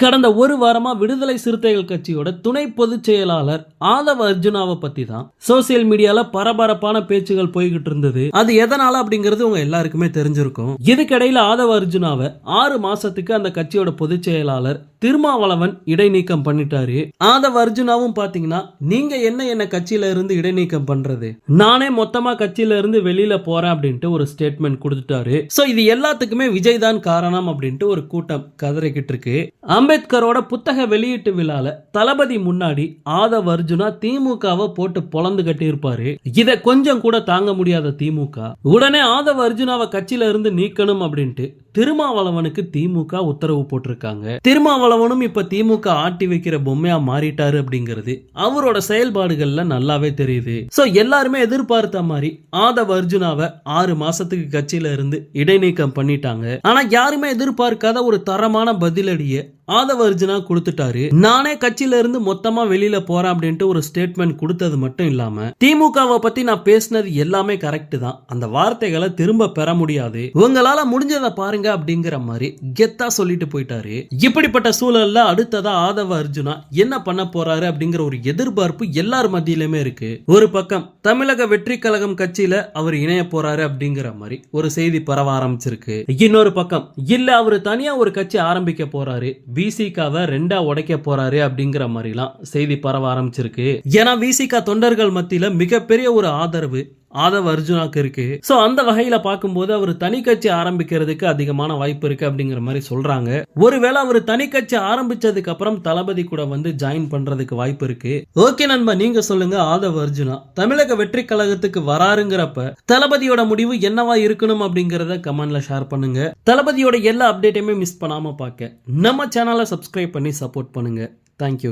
கடந்த ஒரு வாரமா விடுதலை சிறுத்தைகள் கட்சியோட துணை பொதுச் செயலாளர் ஆதவ அர்ஜுனாவை பத்தி தான் சோசியல் மீடியால பரபரப்பான பேச்சுகள் போய்கிட்டு இருந்தது. அது எதனால அப்படிங்கிறது உங்க எல்லாருக்குமே தெரிஞ்சிருக்கும். இதுக்கிடையில ஆதவ அர்ஜுனாவை ஆறு மாசத்துக்கு அந்த கட்சியோட பொதுச் செயலாளர் திருமாவளவன் இடைநீக்கம் பண்ணிட்டாரு. ஆதவ அர்ஜுனாவும் பாத்தீங்கன்னா நீங்க என்ன என்ன கட்சியில இருந்து இடைநீக்கம் பண்றது? நானே மொத்தமா கட்சியில இருந்து வெளியில போறேன் அப்படின்ட்டு ஒரு ஸ்டேட்மெண்ட் கொடுத்துட்டாரு. சோ இது எல்லாத்துக்குமே விஜய் தான் காரணம் அப்படின்ட்டு ஒரு கூட்டம் கதறிக்கிட்டு இருக்கு அம்பேத்கரோட புத்தக வெளியீட்டு விழால தளபதி முன்னாடி ஆதவ அர்ஜுனா திமுகவை போட்டு பொளந்து கட்டியிருப்பாரு. இதை கொஞ்சம் கூட தாங்க முடியாத திமுக. உடனே ஆதவ அர்ஜுனாவை கட்சியில இருந்து நீக்கணும் அப்படின்ட்டு திருமாவளவனுக்கு திமுக உத்தரவு போட்டிருக்காங்க. திருமாவளவனும் இப்ப திமுக ஆட்டி வைக்கிற பொம்மையா மாறிட்டாரு அப்படிங்கிறது அவரோட செயல்பாடுகள்ல நல்லாவே தெரியுது. சோ எல்லாருமே எதிர்பார்த்த மாதிரி ஆதவ அர்ஜுனாவை ஆறு மாசத்துக்கு கட்சியில இருந்து இடைநீக்கம் பண்ணிட்டாங்க. ஆனா யாருமே எதிர்பார்க்காத ஒரு தரமான பதிலடியை ஆதவ அர்ஜுனா கொடுத்துட்டாரு. நானே கட்சியில இருந்து மொத்தமா வெளியில போறேன் அப்படின்ட்டு ஒரு ஸ்டேட்மெண்ட் கொடுத்தது மட்டும் இல்லாம திமுகவை பத்தி நான் பேசினது எல்லாமே கரெக்ட் தான். அந்த வார்த்தைகளை திரும்ப பெற முடியாது. உங்களால முடிஞ்சதை பாருங்க அப்படிங்கிற மாதிரி கெத்தா சொல்லிட்டு போயிட்டாரு. இப்படிப்பட்ட சூழல்ல அடுத்ததா ஆதவ அர்ஜுனா என்ன பண்ண போறாரு அப்படிங்கிற ஒரு எதிர்பார்ப்பு எல்லார் மத்தியிலுமே இருக்கு. ஒரு பக்கம் தமிழக வெற்றி கழகம் கட்சியில அவர் இணைய போறாரு அப்படிங்கிற மாதிரி ஒரு செய்தி பரவ ஆரம்பிச்சிருக்கு. இன்னொரு பக்கம் இல்ல அவர் தனியா ஒரு கட்சி ஆரம்பிக்க போறாரு. விசிகாவை ரெண்டா உடைக்க போறாரு அப்படிங்கிற மாதிரிலாம் செய்தி பரவ ஆரம்பிச்சிருக்கு. ஏன்னா விசிகா தொண்டர்கள் மத்தியில மிகப்பெரிய ஒரு ஆதரவு ஆதவ அர்ஜுனாக்கு இருக்கு. சோ அந்த வகையில பார்க்கும்போது அவர் தனி கட்சி ஆரம்பிக்கிறதுக்கு அதிகமான வாய்ப்பு இருக்கு அப்படிங்கிற மாதிரி சொல்றாங்க. ஒருவேளை அவர் தனி கட்சி ஆரம்பிச்சதுக்கு அப்புறம் தளபதி கூட வந்து ஜாயின் பண்றதுக்கு வாய்ப்பு இருக்கு. ஓகே நண்பா நீங்க சொல்லுங்க ஆதவ அர்ஜுனா தமிழக வெற்றி கழகத்துக்கு வராருங்கிறப்ப தளபதியோட முடிவு என்னவா இருக்கணும் அப்படிங்கறத கமெண்ட்ல ஷேர் பண்ணுங்க. தளபதியோட எல்லா அப்டேட்டையுமே மிஸ் பண்ணாம பார்க்க. நம்ம சேனலை சப்ஸ்கிரைப் பண்ணி சப்போர்ட் பண்ணுங்க. தேங்க்யூ